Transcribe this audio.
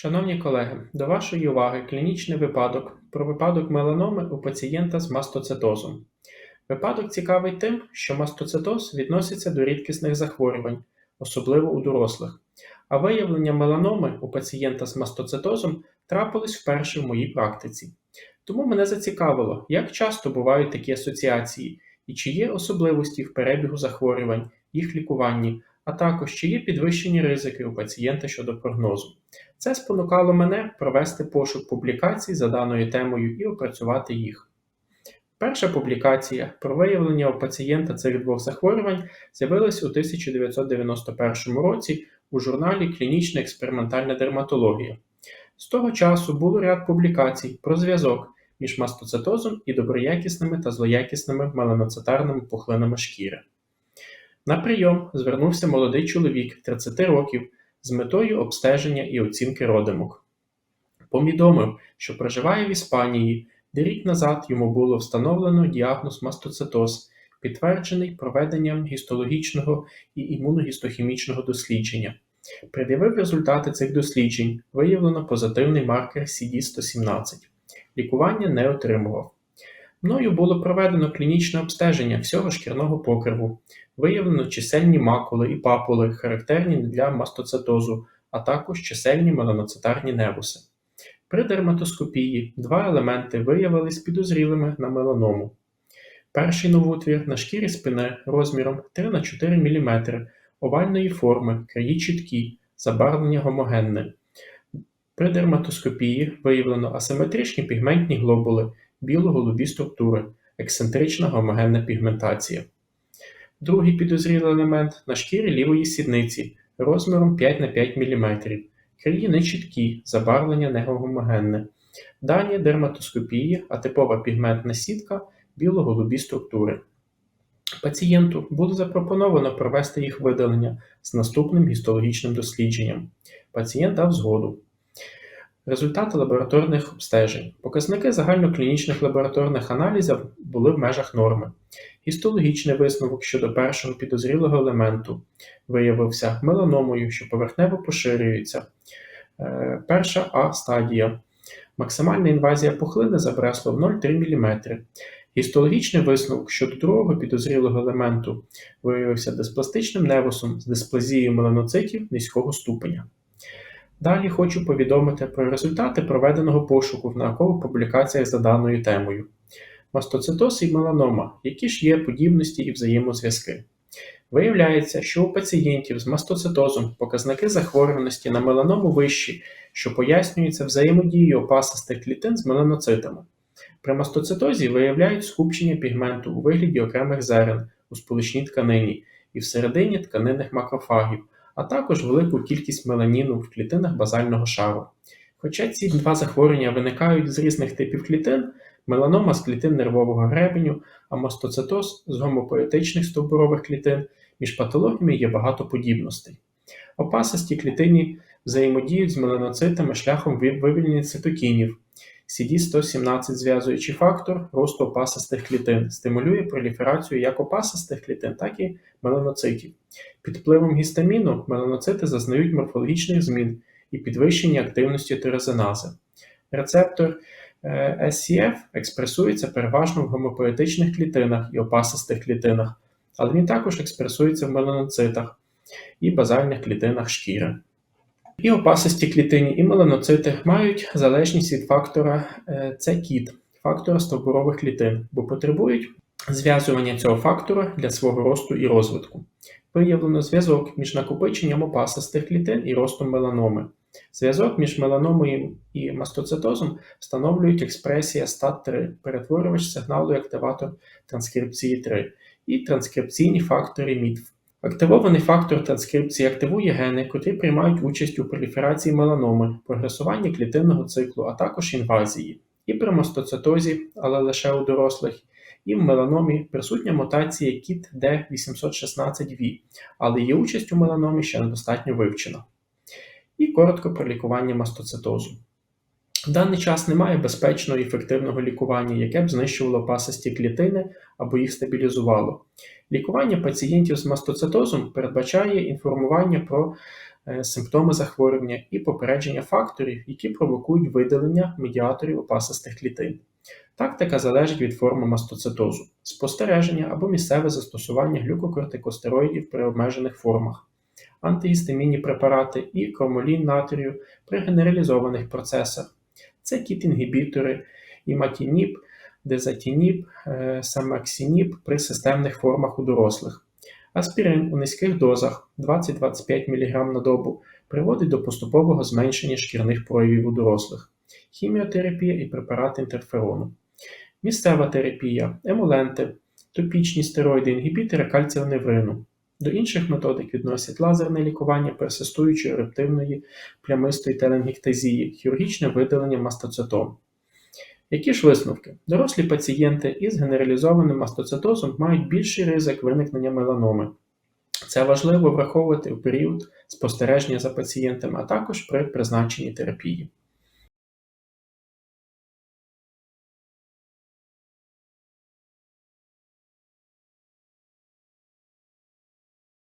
Шановні колеги, до вашої уваги клінічний випадок про випадок меланоми у пацієнта з мастоцитозом. Випадок цікавий тим, що мастоцитоз відноситься до рідкісних захворювань, особливо у дорослих, а виявлення меланоми у пацієнта з мастоцитозом трапилось вперше в моїй практиці. Тому мене зацікавило, як часто бувають такі асоціації і чи є особливості в перебігу захворювань, їх лікуванні, а також чи є підвищені ризики у пацієнта щодо прогнозу. Це спонукало мене провести пошук публікацій за даною темою і опрацювати їх. Перша публікація про виявлення у пацієнта цих двох захворювань з'явилась у 1991 році у журналі Клінічна експериментальна дерматологія. З того часу було ряд публікацій про зв'язок між мастоцитозом і доброякісними та злоякісними меланоцитарними пухлинами шкіри. На прийом звернувся молодий чоловік 30 років з метою обстеження і оцінки родимок. Повідомив, що проживає в Іспанії, де рік назад йому було встановлено діагноз мастоцитоз, підтверджений проведенням гістологічного і імуногістохімічного дослідження. Пред'явив результати цих досліджень, виявлено позитивний маркер CD117. Лікування не отримував. Мною було проведено клінічне обстеження всього шкірного покриву, виявлено чисельні макули і папули, характерні для мастоцитозу, а також чисельні меланоцитарні невуси. При дерматоскопії два елементи виявились підозрілими на меланому. Перший новотвір на шкірі спини розміром 3 на 4 мм, овальної форми, краї чіткі, забарвлення гомогенне. При дерматоскопії виявлено асиметричні пігментні глобули біло-голубі структури, ексцентрична гомогенна пігментація. Другий підозрілий елемент на шкірі лівої сідниці розміром 5 на 5 мм, краї нечіткі, забарвлення негомогенне. Дані дерматоскопії, атипова пігментна сітка, біло-голубі структури. Пацієнту було запропоновано провести їх видалення з наступним гістологічним дослідженням. Пацієнт дав згоду. Результати лабораторних обстежень. Показники загальноклінічних лабораторних аналізів були в межах норми. Гістологічний висновок щодо першого підозрілого елементу виявився меланомою, що поверхнево поширюється. Е, перша А стадія. Максимальна інвазія пухлини за Бреслов 0,3 мм. Гістологічний висновок щодо другого підозрілого елементу виявився диспластичним невусом з дисплазією меланоцитів низького ступеня. Далі хочу повідомити про результати проведеного пошуку в наукових публікаціях за даною темою. Мастоцитоз і меланома, які ж є подібності і взаємозв'язки. Виявляється, що у пацієнтів з мастоцитозом показники захворюваності на меланому вищі, що пояснюється взаємодією опасистих клітин з меланоцитами. При мастоцитозі виявляють скупчення пігменту у вигляді окремих зерен у сполучній тканині і всередині тканинних макрофагів, а також велику кількість меланіну в клітинах базального шару. Хоча ці два захворювання виникають з різних типів клітин, меланома з клітин нервового гребеню, а мастоцитоз з гомопоетичних стовбурових клітин, між патологіями є багато подібностей. Опасисті клітині взаємодіють з меланоцитами шляхом вивільнення цитокінів. CD117 зв'язуючий фактор росту опасистих клітин, стимулює проліферацію як опасистих клітин, так і меланоцитів. Під впливом гістаміну меланоцити зазнають морфологічних змін і підвищення активності тирозинази. Рецептор е, SCF експресується переважно в гомопоетичних клітинах і опасистих клітинах, але він також експресується в меланоцитах і базальних клітинах шкіри. І опасисті клітині, і меланоцити мають залежність від фактора е, це кіт, фактора стовбурових клітин, бо потребують зв'язування цього фактора для свого росту і розвитку. Виявлено зв'язок між накопиченням опасистих клітин і ростом меланоми. Зв'язок між меланомою і мастоцитозом встановлюють експресія STAT3, перетворювач сигналу і активатор транскрипції 3 і транскрипційні фактори МІТФ. Активований фактор транскрипції активує гени, котрі приймають участь у проліферації меланоми, прогресуванні клітинного циклу, а також інвазії, і при мастоцитозі, але лише у дорослих, і в меланомі присутня мутація KIT D816V, але її участь у меланомі ще недостатньо вивчена. І коротко про лікування мастоцитозу. В даний час немає безпечного і ефективного лікування, яке б знищувало пасисті клітини або їх стабілізувало. Лікування пацієнтів з мастоцитозом передбачає інформування про е, симптоми захворювання і попередження факторів, які провокують видалення медіаторів опасистих клітин. Тактика залежить від форми мастоцитозу, спостереження або місцеве застосування глюкокортикостероїдів при обмежених формах, антигістамінні препарати і кромолін натрію при генералізованих процесах. Це кіт-інгібітори, іматініб, дезатініб, е, самаксініб при системних формах у дорослих. Аспірин у низьких дозах 20-25 мг на добу приводить до поступового зменшення шкірних проявів у дорослих, хіміотерапія і препарати інтерферону. Місцева терапія, емоленти, топічні стероїди, інгібітори кальціоневрину. До інших методик відносять лазерне лікування персистуючої ерептивної плямистої теленгіктазії, хірургічне видалення мастоцитом. Які ж висновки? Дорослі пацієнти із генералізованим мастоцитозом мають більший ризик виникнення меланоми. Це важливо враховувати у період спостереження за пацієнтами, а також при призначенні терапії.